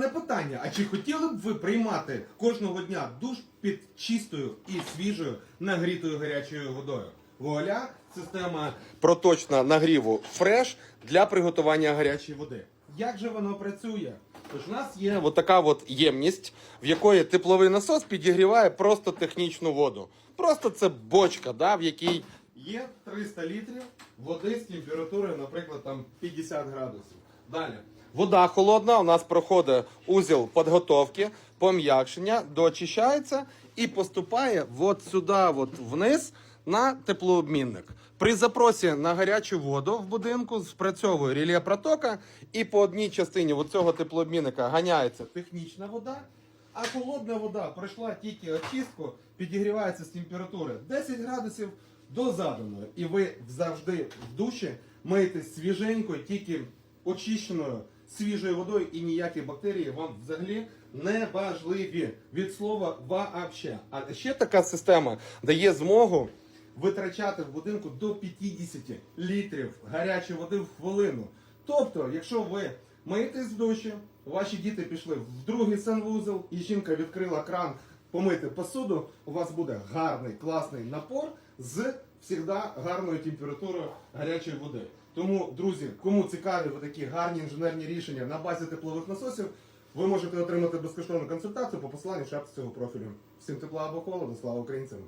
Не питання, а чи хотіли б ви приймати кожного дня душ під чистою і свіжою нагрітою гарячою водою? Вуаля, система проточна нагріву фреш для приготування гарячої води. Як же воно працює? Тож у нас є от така от ємність, в якої тепловий насос підігріває просто технічну воду. Просто це бочка, да, в якій є 300 літрів води з температурою, наприклад, там 50 градусів. Далі. Вода холодна, у нас проходить узіл підготовки, пом'якшення, доочищається і поступає от сюди, от вниз на теплообмінник. При запросі на гарячу воду в будинку спрацьовує реле протока, і по одній частині цього теплообмінника ганяється технічна вода, а холодна вода пройшла тільки очистку, підігрівається з температури 10 градусів до заданої. І ви завжди в душі миєтесь свіженькою, тільки очищеною свіжою водою і ніякі бактерії вам взагалі не важливі. Від слова вообще. А ще така система дає змогу витрачати в будинку до 50 літрів гарячої води в хвилину. Тобто, якщо ви миєтесь в душі, ваші діти пішли в другий санвузол, і жінка відкрила кран помити посуду, у вас буде гарний, класний напор з завжди гарною температурою гарячої води. Тому, друзі, кому цікаві такі гарні інженерні рішення на базі теплових насосів, ви можете отримати безкоштовну консультацію по посиланню шапці цього профілю. Всім тепла або холоду, слава українцям!